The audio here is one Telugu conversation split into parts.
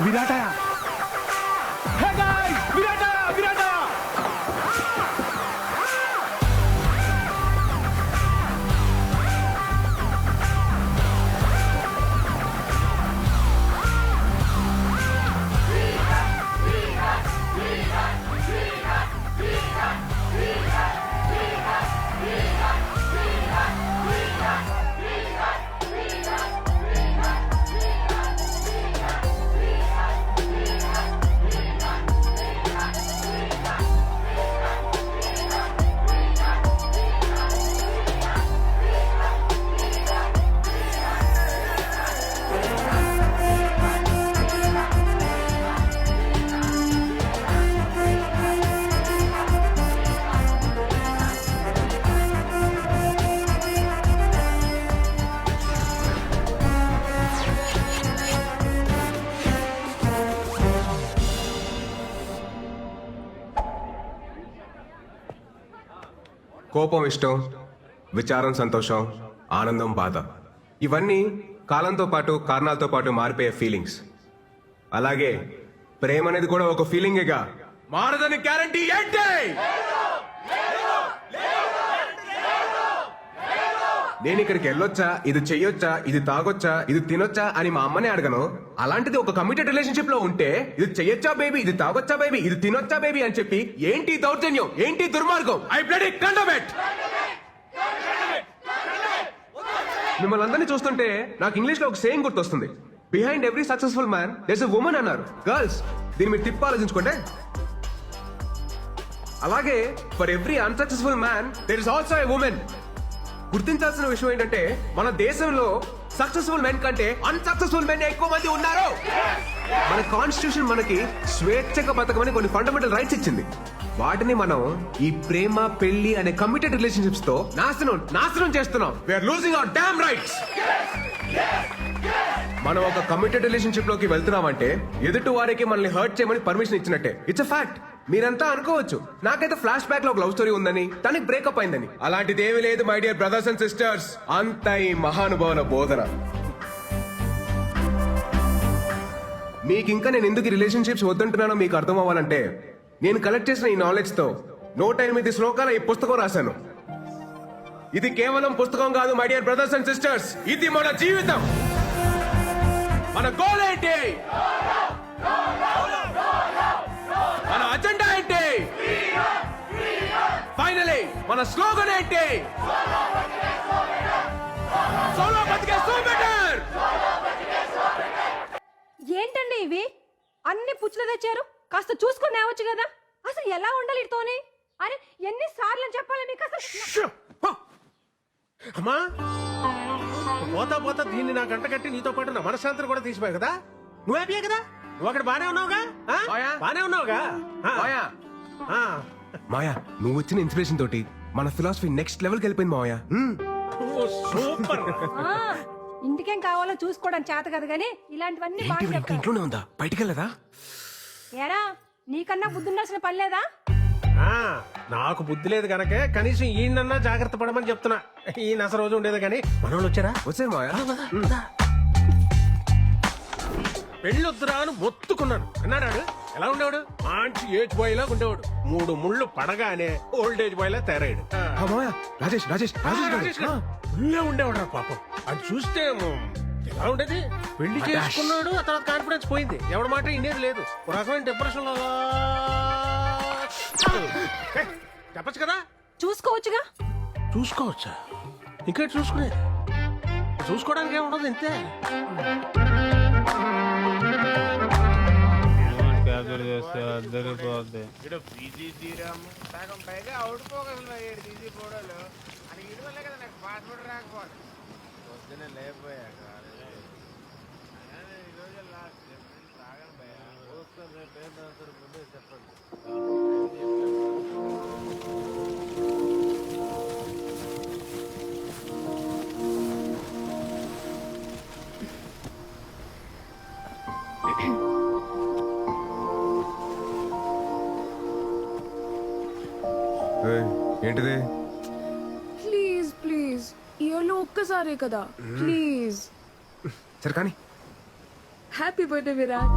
विराट आया। కోపం ఇష్టం విచారం సంతోషం ఆనందం బాధ. ఇవన్నీ కాలంతో పాటు కారణాలతో పాటు మారిపోయే ఫీలింగ్స్ అలాగే ప్రేమ అనేది కూడా ఒక ఫీలింగేగా మారదని గ్యారంటీ ఏంటి? నేను ఇక్కడికి వెళ్ళొచ్చా? ఇది చెయ్యొచ్చా? ఇది తాగొచ్చా? ఇది తినొచ్చా? అని మా అమ్మని అడగను. అలాంటిది ఒక కమిటెడ్ రిలేషన్షిప్లో ఉంటే ఇది చెయ్యొచ్చా బేబీ ఇది తాగొచ్చా బేబీ ఇది తినొచ్చా బేబీ అని చెప్పి ఏంటి దౌర్జన్యం? ఏంటి దుర్మార్గం? I blood it condemn it! మిమ్మల్ని అందరినీ చూస్తుంటే నాకు ఇంగ్లీష్లో ఒక సేయింగ్ గుర్తొస్తుంది. Behind every successful man there's a woman అన్నారు. గర్ల్స్ దీన్ని మీరు తిప్పి ఆలోచించుకోండి. అలాగే for every unsuccessful man there is also a woman గుర్తించాల్సిన విషయం ఏంటంటే మన దేశంలో సక్సెస్ఫుల్ మెన్ కంటే అన్సక్సెస్ఫుల్ మెన్ ఎక్కువ మంది ఉన్నారు. మన కాన్స్టిట్యూషన్ మనకి స్వేచ్ఛగా బతకమని కొన్ని ఫండమెంటల్ రైట్స్ ఇచ్చింది. వాటిని మనం ఈ ప్రేమ పెళ్ళి అనే కమిటెడ్ రిలేషన్షిప్స్తో నాశనం నాశనం చేస్తున్నాం. We are losing our damn rights మనం ఒక కమిటెడ్ రిలేషన్షిప్లోకి వెళ్తున్నామంటే ఎదుటి వారికి మనల్ని హర్ట్ చేయమని పర్మిషన్ ఇచ్చినట్టే. ఇట్స్ అ ఫ్యాక్ట్ మీరంతా అనుకోవచ్చు. నాకైతే ఫ్లాష్ బ్యాక్లో ఒక లవ్ స్టోరీ ఉందని తనకి బ్రేకప్ అయిందని. అలాంటిది ఏమీ లేదు my dear brothers and sisters అంత ఈ మహానుభావుల బోధన. మీకు ఇంకా నేను ఎందుకు రిలేషన్షిప్స్ వద్దంటున్నానో మీకు అర్థం అవ్వాలంటే నేను కలెక్ట్ చేసిన ఈ నాలెడ్జ్తో నూట ఎనిమిది శ్లోకాల ఈ పుస్తకం రాశాను. ఇది కేవలం పుస్తకం కాదు my dear brothers and sisters ఇది మన జీవితం. మన గోల్ ఏంటి? మన స్లోగన్ ఏంటి? సోలో బతికే సో బెటర్! ఏంటండి ఇవి? అన్ని పుచ్చులు తెచ్చారు. కాస్త చూసుకొని తేవచ్చు కదా. అసలు ఎలా ఉండాలి ఇతోని? అరే ఎన్ని సార్లు చెప్పాలి మీకు అసలు! అమ్మా! పోతా పోతా దీన్ని నా గంట కట్టి నీతో పాటు నా మనశ్శాంతిని కూడా తీసిపోయావు కదా? నువ్వు హ్యాపీయే కదా? నువ్వు అక్కడ బానే ఉన్నావుగా? బానే ఉన్నావుగా. మాయా? నువ్వు వచ్చిన ఇన్స్పిరేషన్ తోటి మన ఫిలాసఫీ నెక్స్ట్ లెవెల్కి వెళ్ళిపోయింది. ఓ, సూపర్. ఆ, ఇంటికేం కావాలో చూసుకోవడం చేత కదా గానీ ఇలాంటివన్నీ ఏంటి బాగా ఇంకా ఇంట్లోనే ఉందా? బయటికి వెళ్ళదా ఏరా నీకన్నా బుద్ధి ఉండాల్సిన పని లేదా? ఆ, నాకు బుద్ధి లేదు గనకే కనీసం ఈయనన్నా జాగ్రత్త పడమని చెప్తున్నా. ఈయన అసలు రోజు ఉండేది కానీ మనోళ్ళు వచ్చారా? వచ్చారు మాయా పెళ్ళొద్దురా అని మొత్తుకున్నాను అన్నాడు ఎలా ఉండేవాడు? మంచి ఏజ్ బాయ్ లాగా ఉండేవాడు. మూడు ముళ్ళు పడగానే ఓల్డ్ ఏజ్ బాయ్ లా తయారయ్యాడు రాజేష్ రాజేష్ రాజేష్. ఉల్లే ఉండేవాడు పాపం. అది చూస్తే ఎలా ఉండేది? పెళ్ళి చేసుకున్నాడు ఆ తర్వాత కాన్ఫిడెన్స్ పోయింది. ఎవడి మాట ఇండేది లేదు. ఒక రకమైన డిప్రెషన్లో చెప్పచ్చు కదా? చూసుకోవచ్చుగా? చూసుకోవచ్చా? ఇంకా చూసుకునేది. చూసుకోవడానికి ఏముండదు ఇంతే. క్యాప్చర్ చేస్తే అద్దరిపోద్ది సగం పైగా అవుట్లో ఏడు తీసి ఫోటోలు. అని ఇటు వల్లే కదా నాకు పాస్పోర్ట్ రాకపోదు పొద్దున లేకపోయాక అదే ఈరోజు లాస్ట్ తాగుతారు ముందే చెప్పండి. ఏంటిది? ప్లీజ్ ప్లీజ్ ఇయర్లో ఒక్కసారే కదా. Hmm. ప్లీజ్ సరే కానీ. Happy birthday Virat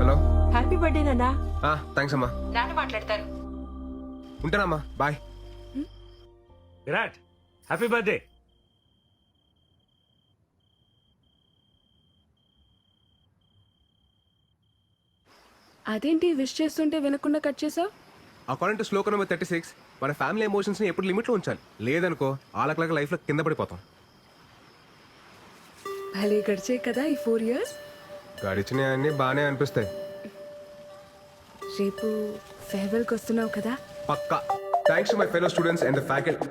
hello happy birthday ఆ థ్యాంక్స్ అమ్మా. నాన్న మాట్లాడతారు. ఉంటానమ్మా. బాయ్ విరాట్ హ్యాపీ బర్త్డే అదేంటి విష్ చేస్తుంటే వినకుండా కట్ చేసావు? According to Shloka number thirty six మన ఫ్యామిలీ ఎమోషన్స్ని ఎప్పుడు లిమిట్లో ఉంచాలి. లేదనుకో ఆలకలక లైఫ్లో కింద పడిపోతాం. భలే గడిచే కదా ఈ ఫోర్ ఇయర్స్ గడిచినవి అన్ని బాగానే అనిపిస్తాయి. రేపు ఫేర్వెల్కి వస్తున్నావు కదా? పక్కా. Thanks to my fellow students and the faculty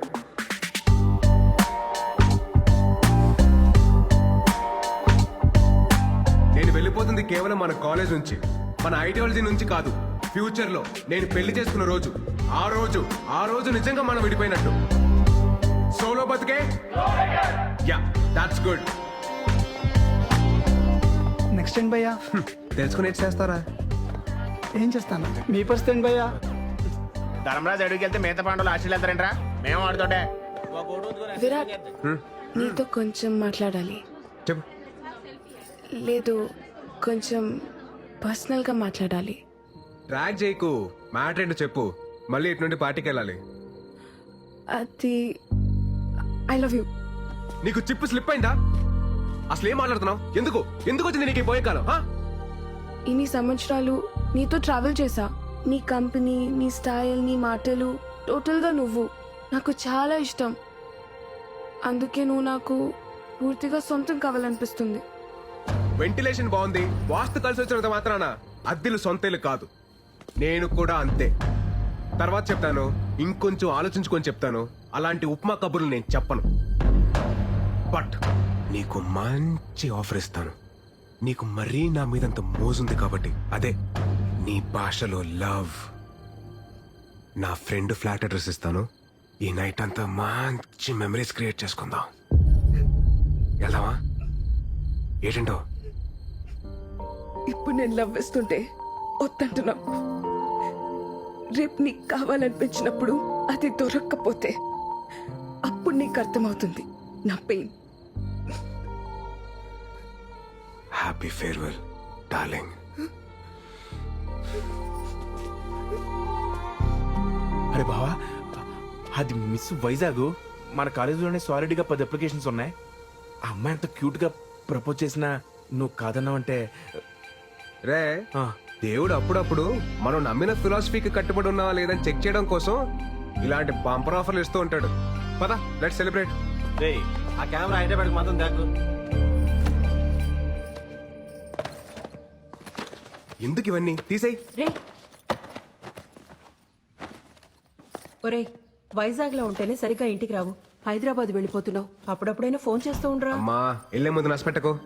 నేను వెళ్ళిపోతుంది కేవలం మన కాలేజ్ నుంచి. మన ఐడియాలజీ నుంచి కాదు ఫ్యూచర్లో నేను పెళ్ళి చేసుకున్న రోజు. ఆ రోజు ఆ రోజు నిజంగా మనం విడిపోయినట్టు. సోలో బతికే? యా దాట్స్ గుడ్ నెక్స్ట్ ఏంటి భయ్యా. తెలుసుకుని ఏం చేస్తారా? ఏం చేస్తాను? మీ పరిస్థితి ఏంటి భయ్యా? ధర్మరాజు అడుగుకి వెళ్తే మిగతా పాండవులు ఆశలు వెళ్తారంట్రా మేము ఆడుతుంటే? విరాట్ నీతో కొంచెం మాట్లాడాలి. చెప్పు. లేదు కొంచెం పర్సనల్గా మాట్లాడాలి. ట్రాక్ చేయకు. మ్యాటర్ ఏంటో చెప్పు. మళ్ళీ ఇటు నుండి పార్టీకి వెళ్ళాలి. అది ఐ లవ్ యూ. నీకు చిప్పు స్లిప్ అయిందా? అసలు ఏం మాట్లాడుతున్నావు? ఎందుకు? ఎందుకు వచ్చింది నీకు ఈ పోయే కాలం ఆ? ఇన్ని సంవత్సరాలు నీతో ట్రావెల్ చేసా నీ కంపెనీ నీ స్టైల్ నీ మాటలు టోటల్గా నువ్వు. నాకు చాలా ఇష్టం. అందుకే నువ్వు నాకు పూర్తిగా సొంతం కావాలనిపిస్తుంది. వెంటిలేషన్ బాగుంది. వాస్తు కలిసి వచ్చినంత మాత్రాన అద్దెలు సొంతేలు కాదు. నేను కూడా అంతే. తర్వాత చెప్తాను. ఇంకొంచెం ఆలోచించుకొని చెప్తాను. అలాంటి ఉప్మా కబుర్లు నేను చెప్పను. బట్ నీకు మంచి ఆఫర్ ఇస్తాను. నీకు మరీ నా మీదంత మోజుంది కాబట్టి. అదే నీ భాషలో లవ్. నా ఫ్రెండ్ ఫ్లాట్ అడ్రస్ ఇస్తాను. ఈ నైట్ అంతా మంచి మెమరీస్ క్రియేట్ చేసుకుందాం. వెళ్దామా? ఏంటంటో ఇప్పుడు నేను లవ్ వేస్తుంటే వద్దంటున్నావు రేపు నీకు కావాలనిపించినప్పుడు అది దొరక్కపోతే అప్పుడు నీకు అర్థమవుతుంది నా పెయిన్. హ్యాపీ ఫేర్వెల్ డార్లింగ్ అరే బావా అది మిస్ వైజాగ్. మన కాలేజీలోనే సాలిడ్గా పది అప్లికేషన్స్ ఉన్నాయి. ఆ అమ్మాయి అంత క్యూట్గా ప్రపోజ్ చేసినా నువ్వు కాదన్నావంటే రే దేవుడు అప్పుడప్పుడు మనం నమ్మిన ఫిలాసఫీకి కట్టుబడి ఉన్నావా లేదని చెక్ చేయడం కోసం ఇలాంటి బంపర్ ఆఫర్లు ఇస్తూ ఉంటాడు. పద లెట్ సెలబ్రేట్ ఆ కెమెరా హైదరాబాద్ మాత్రం దాకు. ఎందుకు ఇవన్నీ? తీసేయ్. రే. ఒరే వైజాగ్లో ఉంటేనే సరిగ్గా ఇంటికి రావు. హైదరాబాద్ వెళ్ళిపోతున్నావు. అప్పుడప్పుడైనా ఫోన్ చేస్తూ ఉండరా? అమ్మా వెళ్ళే ముందు నష్టపెట్టకు.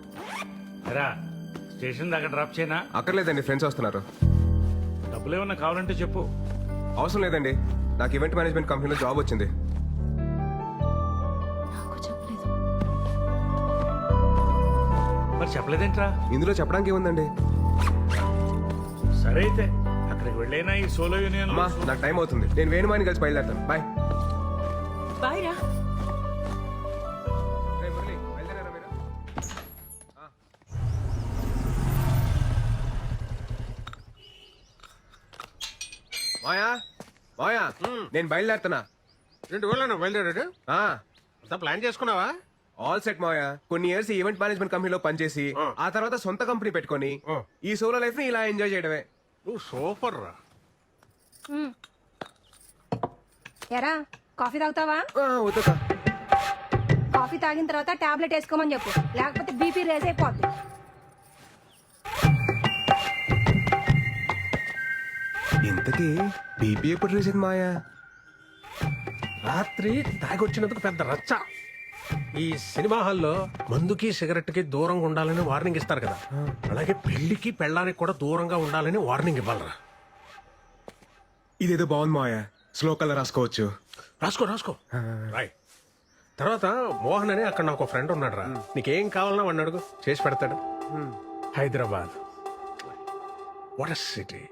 రా. స్టేషన్ దాకా డ్రాప్ చేయనా? అక్కర్లేదండి ఫ్రెండ్స్ వస్తున్నారు. డబ్బులు ఏమన్నా కావాలంటే చెప్పు. అవసరం లేదండి. నాకు ఈవెంట్ మేనేజ్మెంట్ కంపెనీలో జాబ్ వచ్చింది. నాకు చెప్పలేదు. మరి చెప్పలేదేంట్రా? ఇందులో చెప్పడానికి ఏముందండి? సరే అయితే అక్కడికి వెళ్ళైనా ఈ సోలో యూనియన్ అమ్మా నాకు టైం అవుతుంది. నేను వేణుమాని కలిసి బయలుదేరుతాను. బాయ్ బాయ్ రా. మాయా? మాయా? నేను బయలుదేరుతున్నా. రెండు వేల బయలుదేరాడు? ఆ, అంతా ప్లాన్ చేసుకున్నావా? All set Maya. కొన్ని ఇయర్స్ ఈవెంట్ మేనేజ్మెంట్ కంపెనీలో పనిచేసి ఆ. తర్వాత సొంత కంపెనీ పెట్టుకొని ఈ సోలో లైఫ్ని ఇలా ఎంజాయ్ చేయడమే. నువ్వు సూపర్ రా. ఎరా కాఫీ తాగుతావా? ఆ, వద్దుకా. కాఫీ తాగిన తర్వాత టాబ్లెట్ వేసుకోమని చెప్పు. లేకపోతే బీపీ రేజ్ అయిపోద్ది. ఇంతకీ బీపీ ఎప్పుడు రీసెంట్ మాయా? రాత్రి తాగొచ్చినందుకు పెద్ద రచ్చ. ఈ సినిమా హాల్లో మందుకి సిగరెట్కి దూరంగా ఉండాలని వార్నింగ్ ఇస్తారు కదా. అలాగే పెళ్ళికి పెళ్ళానికి కూడా దూరంగా ఉండాలని వార్నింగ్ ఇవ్వాలరా. ఇదేదో బాగుంది మాయా. స్లో కలర్ రాసుకోవచ్చు. రాసుకో రాసుకో. రాయ్. తర్వాత మోహన్ అని అక్కడ నాకు ఫ్రెండ్ ఉన్నాడు రా నీకేం కావాలన్నా వాడిని అడుగు. చేసి పెడతాడు. హైదరాబాద్. What city.